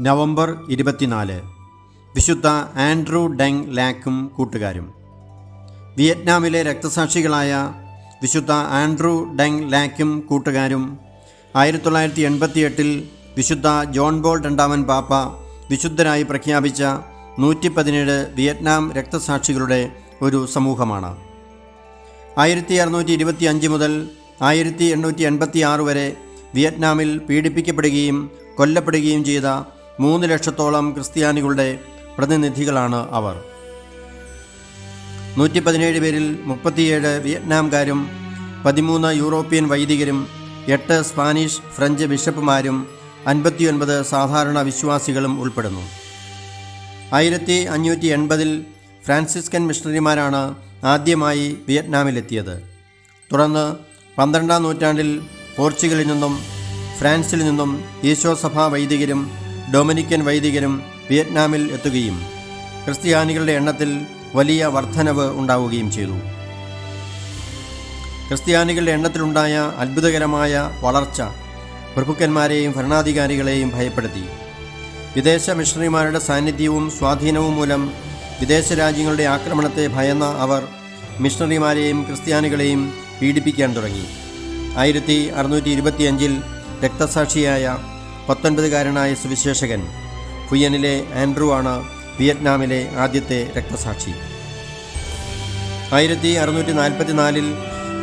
November ഇരുപത്തിനാല്. വിശുദ്ധ Andrew Deng ലാക്കും കൂട്ടുകാരും. വിയറ്റ്നാമിലെ രക്തസാക്ഷികളായ വിശുദ്ധ ആൻഡ്രൂ ഡെങ് ലാക്കും കൂട്ടുകാരും ആയിരത്തി തൊള്ളായിരത്തി എൺപത്തിയെട്ടിൽ വിശുദ്ധ ജോൺ ബോൾ രണ്ടാമൻ പാപ്പ വിശുദ്ധരായി പ്രഖ്യാപിച്ച നൂറ്റി പതിനേഴ് വിയറ്റ്നാം രക്തസാക്ഷികളുടെ ഒരു സമൂഹമാണ്. ആയിരത്തി അറുന്നൂറ്റി ഇരുപത്തി അഞ്ച് മുതൽ ആയിരത്തി എണ്ണൂറ്റി എൺപത്തി ആറ് വരെ വിയറ്റ്നാമിൽ പീഡിപ്പിക്കപ്പെടുകയും കൊല്ലപ്പെടുകയും ചെയ്ത മൂന്ന് ലക്ഷത്തോളം ക്രിസ്ത്യാനികളുടെ പ്രതിനിധികളാണ് അവർ. നൂറ്റി പതിനേഴ് പേരിൽ മുപ്പത്തിയേഴ് വിയറ്റ്നാംകാരും പതിമൂന്ന് യൂറോപ്യൻ വൈദികരും എട്ട് സ്പാനിഷ് ഫ്രഞ്ച് ബിഷപ്പുമാരും അൻപത്തിയൊൻപത് സാധാരണ വിശ്വാസികളും ഉൾപ്പെടുന്നു. ആയിരത്തി അഞ്ഞൂറ്റി എൺപതിൽ ഫ്രാൻസിസ്കൻ മിഷണറിമാരാണ് ആദ്യമായി വിയറ്റ്നാമിലെത്തിയത്. തുടർന്ന് പന്ത്രണ്ടാം നൂറ്റാണ്ടിൽ പോർച്ചുഗലിൽ നിന്നും ഫ്രാൻസിൽ നിന്നും ഈശോസഭാ വൈദികരും ഡൊമിനിക്കൻ വൈദികരും വിയറ്റ്നാമിൽ എത്തുകയും ക്രിസ്ത്യാനികളുടെ എണ്ണത്തിൽ വലിയ വർധനവ് ഉണ്ടാവുകയും ചെയ്തു. ക്രിസ്ത്യാനികളുടെ എണ്ണത്തിലുണ്ടായ അത്ഭുതകരമായ വളർച്ച പ്രഭുക്കന്മാരെയും ഭരണാധികാരികളെയും ഭയപ്പെടുത്തി. വിദേശ മിഷണറിമാരുടെ സാന്നിധ്യവും സ്വാധീനവും മൂലം വിദേശ രാജ്യങ്ങളുടെ ആക്രമണത്തെ ഭയന്ന അവർ മിഷണറിമാരെയും ക്രിസ്ത്യാനികളെയും പീഡിപ്പിക്കാൻ തുടങ്ങി. ആയിരത്തി അറുന്നൂറ്റി ഇരുപത്തിയഞ്ചിൽ രക്തസാക്ഷിയായ പത്തൊൻപതുകാരനായ സുവിശേഷകൻ ഫുയനിലെ ആൻഡ്രു ആണ് വിയറ്റ്നാമിലെ ആദ്യത്തെ രക്തസാക്ഷി. ആയിരത്തി അറുന്നൂറ്റി നാൽപ്പത്തിനാലിൽ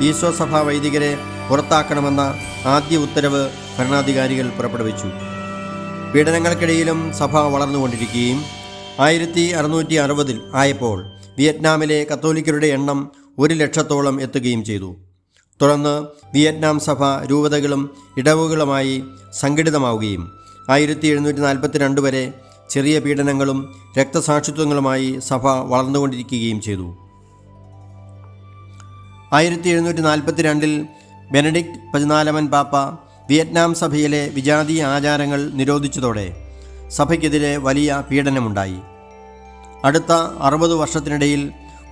ഈശോ സഭാ വൈദികരെ പുറത്താക്കണമെന്ന ആദ്യ ഉത്തരവ് ഭരണാധികാരികൾ പുറപ്പെടുവിച്ചു. പീഡനങ്ങൾക്കിടയിലും സഭ വളർന്നുകൊണ്ടിരിക്കുകയും ആയിരത്തി അറുന്നൂറ്റി അറുപതിൽ ആയപ്പോൾ വിയറ്റ്നാമിലെ കത്തോലിക്കരുടെ എണ്ണം ഒരു ലക്ഷത്തോളം എത്തുകയും ചെയ്തു. തുടർന്ന് വിയറ്റ്നാം സഭ രൂപതകളും ഇടവുകളുമായി സംഘടിതമാവുകയും ആയിരത്തി എഴുന്നൂറ്റി നാൽപ്പത്തിരണ്ട് വരെ ചെറിയ പീഡനങ്ങളും രക്തസാക്ഷിത്വങ്ങളുമായി സഭ വളർന്നുകൊണ്ടിരിക്കുകയും ചെയ്തു. ആയിരത്തി എഴുന്നൂറ്റി നാൽപ്പത്തിരണ്ടിൽ ബെനഡിക്ട് പതിനാലമൻ പാപ്പ വിയറ്റ്നാം സഭയിലെ വിജാതീയ ആചാരങ്ങൾ നിരോധിച്ചതോടെ സഭയ്ക്കെതിരെ വലിയ പീഡനമുണ്ടായി. അടുത്ത അറുപത് വർഷത്തിനിടയിൽ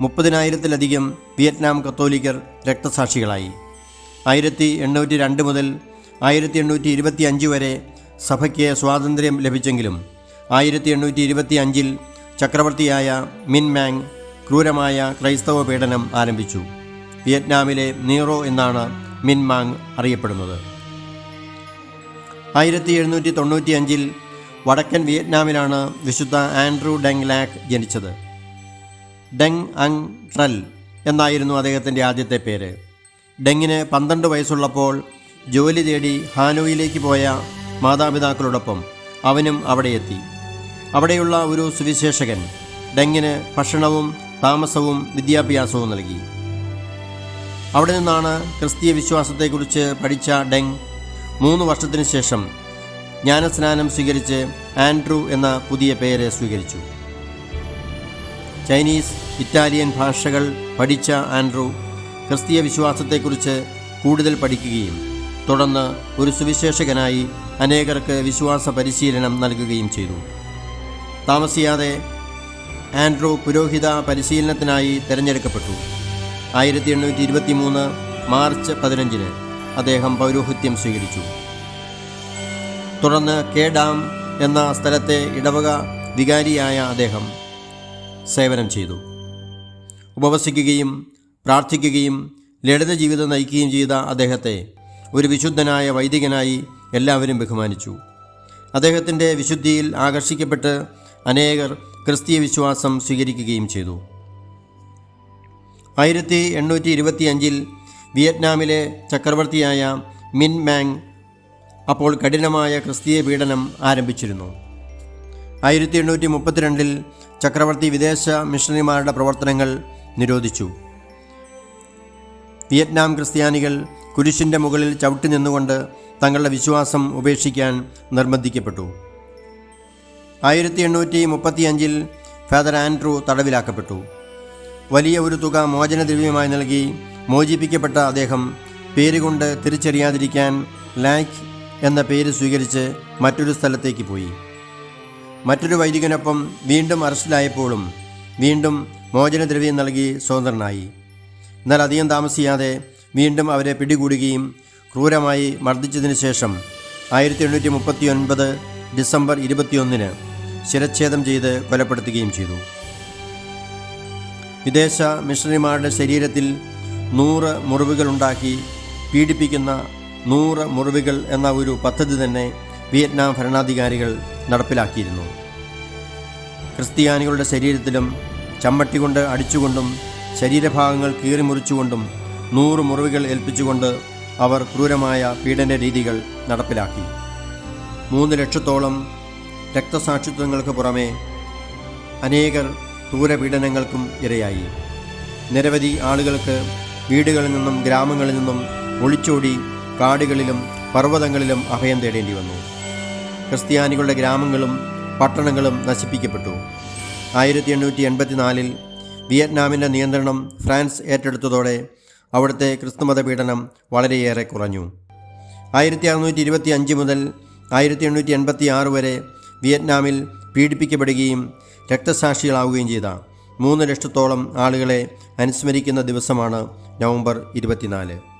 മുപ്പതിനായിരത്തിലധികം വിയറ്റ്നാം കത്തോലിക്കർ രക്തസാക്ഷികളായി. ആയിരത്തി എണ്ണൂറ്റി രണ്ട് മുതൽ ആയിരത്തി എണ്ണൂറ്റി ഇരുപത്തി അഞ്ച് വരെ സഭയ്ക്ക് സ്വാതന്ത്ര്യം ലഭിച്ചെങ്കിലും ആയിരത്തി എണ്ണൂറ്റി ഇരുപത്തി അഞ്ചിൽ ചക്രവർത്തിയായ മിൻമാങ് ക്രൂരമായ ക്രൈസ്തവ പീഡനം ആരംഭിച്ചു. വിയറ്റ്നാമിലെ നീറോ എന്നാണ് മിൻമാങ് അറിയപ്പെടുന്നത്. ആയിരത്തി എഴുന്നൂറ്റി തൊണ്ണൂറ്റി അഞ്ചിൽ വടക്കൻ വിയറ്റ്നാമിലാണ് വിശുദ്ധ ആൻഡ്രൂ ഡെങ് ലാക്ക് ജനിച്ചത്. ഡെങ് അങ് ട്രൽ എന്നായിരുന്നു അദ്ദേഹത്തിന്റെ ആദ്യത്തെ പേര്. ഡെങ്ങിന് പന്ത്രണ്ട് വയസ്സുള്ളപ്പോൾ ജോലി തേടി ഹാനോയിലേക്ക് പോയ മാതാപിതാക്കളോടൊപ്പം അവനും അവിടെ എത്തി. അവിടെയുള്ള ഒരു സുവിശേഷകൻ ഡെങ്ങിന് ഭക്ഷണവും താമസവും വിദ്യാഭ്യാസവും നൽകി. അവിടെ നിന്നാണ് ക്രിസ്തീയ വിശ്വാസത്തെക്കുറിച്ച് പഠിച്ച ഡെങ് മൂന്ന് വർഷത്തിന് ശേഷം ജ്ഞാനസ്നാനം സ്വീകരിച്ച് ആൻഡ്രൂ എന്ന പുതിയ പേര് സ്വീകരിച്ചു. ചൈനീസ് ഇറ്റാലിയൻ ഭാഷകൾ പഠിച്ച ആൻഡ്രൂ ക്രിസ്തീയ വിശ്വാസത്തെക്കുറിച്ച് കൂടുതൽ പഠിക്കുകയും തുടർന്ന് ഒരു സുവിശേഷകനായി അനേകർക്ക് വിശ്വാസ പരിശീലനം നൽകുകയും ചെയ്തു. താമസിയാതെ ആൻഡ്രൂ പുരോഹിത പരിശീലനത്തിനായി തിരഞ്ഞെടുക്കപ്പെട്ടു. ആയിരത്തി എണ്ണൂറ്റി ഇരുപത്തി മൂന്ന് മാർച്ച് പതിനഞ്ചിന് അദ്ദേഹം പൗരോഹിത്യം സ്വീകരിച്ചു. തുടർന്ന് കെ ഡാം എന്ന സ്ഥലത്തെ ഇടവക വികാരിയായ അദ്ദേഹം സേവനം ചെയ്തു. ഉപവസിക്കുകയും പ്രാർത്ഥിക്കുകയും ലളിത ജീവിതം നയിക്കുകയും ചെയ്ത അദ്ദേഹത്തെ ഒരു വിശുദ്ധനായ വൈദികനായി എല്ലാവരും ബഹുമാനിച്ചു. അദ്ദേഹത്തിന്റെ വിശുദ്ധിയിൽ ആകർഷിക്കപ്പെട്ട് അനേകർ ക്രിസ്തീയ വിശ്വാസം സ്വീകരിക്കുകയും ചെയ്തു. ആയിരത്തി എണ്ണൂറ്റി ഇരുപത്തി അഞ്ചിൽ വിയറ്റ്നാമിലെ ചക്രവർത്തിയായ മിൻ മാങ് അപ്പോൾ കഠിനമായ ക്രിസ്തീയ പീഡനം ആരംഭിച്ചിരുന്നു. ആയിരത്തി എണ്ണൂറ്റി മുപ്പത്തിരണ്ടിൽ ചക്രവർത്തി വിദേശ മിഷണറിമാരുടെ പ്രവർത്തനങ്ങൾ നിരോധിച്ചു. വിയറ്റ്നാം ക്രിസ്ത്യാനികൾ കുരിശിന്റെ മുകളിൽ ചവിട്ടി നിന്നുകൊണ്ട് തങ്ങളുടെ വിശ്വാസം ഉപേക്ഷിക്കാൻ നിർബന്ധിക്കപ്പെട്ടു. ആയിരത്തി എണ്ണൂറ്റി മുപ്പത്തിയഞ്ചിൽ ഫാദർ ആൻഡ്രൂ തടവിലാക്കപ്പെട്ടു. വലിയ ഒരു തുക മോചനദ്രവ്യമായി നൽകി മോചിപ്പിക്കപ്പെട്ട അദ്ദേഹം പേരുകൊണ്ട് തിരിച്ചറിയാതിരിക്കാൻ ലാക്ക് എന്ന പേര് സ്വീകരിച്ച് മറ്റൊരു സ്ഥലത്തേക്ക് പോയി. മറ്റൊരു വൈദികനൊപ്പം വീണ്ടും അറസ്റ്റിലായപ്പോഴും വീണ്ടും മോചനദ്രവ്യം നൽകി സ്വതന്ത്രനായി. എന്നാൽ അധികം താമസിയാതെ വീണ്ടും അവരെ പിടികൂടുകയും ക്രൂരമായി മർദ്ദിച്ചതിന് ശേഷം ആയിരത്തി എണ്ണൂറ്റി മുപ്പത്തി ഒൻപത് ഡിസംബർ ഇരുപത്തിയൊന്നിന് ശിരച്ഛേദം ചെയ്ത് കൊലപ്പെടുത്തുകയും ചെയ്തു. വിദേശ മിഷണറിമാരുടെ ശരീരത്തിൽ നൂറ് മുറിവുകളുണ്ടാക്കി പീഡിപ്പിക്കുന്ന നൂറ് മുറിവുകൾ എന്ന ഒരു പദ്ധതി തന്നെ വിയറ്റ്നാം ഭരണാധികാരികൾ നടപ്പിലാക്കിയിരുന്നു. ക്രിസ്ത്യാനികളുടെ ശരീരത്തിലും ചമ്മട്ടി കൊണ്ട് അടിച്ചുകൊണ്ടും ശരീരഭാഗങ്ങൾ കീറിമുറിച്ചുകൊണ്ടും നൂറ് മുറിവുകൾ ഏൽപ്പിച്ചുകൊണ്ട് അവർ ക്രൂരമായ പീഡന രീതികൾ നടപ്പിലാക്കി. മൂന്ന് ലക്ഷത്തോളം രക്തസാക്ഷിത്വങ്ങൾക്ക് പുറമെ അനേകർ ക്രൂരപീഡനങ്ങൾക്കും ഇരയായി. നിരവധി ആളുകൾക്ക് വീടുകളിൽ നിന്നും ഗ്രാമങ്ങളിൽ നിന്നും ഒളിച്ചോടി കാടുകളിലും പർവതങ്ങളിലും അഭയം തേടേണ്ടി വന്നു. ക്രിസ്ത്യാനികളുടെ ഗ്രാമങ്ങളും പട്ടണങ്ങളും നശിപ്പിക്കപ്പെട്ടു. ആയിരത്തി എണ്ണൂറ്റി എൺപത്തിനാലിൽ വിയറ്റ്നാമിന്റെ നിയന്ത്രണം ഫ്രാൻസ് ഏറ്റെടുത്തതോടെ അവിടുത്തെ ക്രിസ്തുമത പീഡനം വളരെയേറെ കുറഞ്ഞു. ആയിരത്തി അറുന്നൂറ്റി ഇരുപത്തി അഞ്ച് മുതൽ ആയിരത്തി എണ്ണൂറ്റി എൺപത്തി ആറ് വരെ വിയറ്റ്നാമിൽ പീഡിപ്പിക്കപ്പെടുകയും രക്തസാക്ഷികളാവുകയും ചെയ്ത മൂന്ന് ലക്ഷത്തോളം ആളുകളെ അനുസ്മരിക്കുന്ന ദിവസമാണ് നവംബർ ഇരുപത്തിനാല്.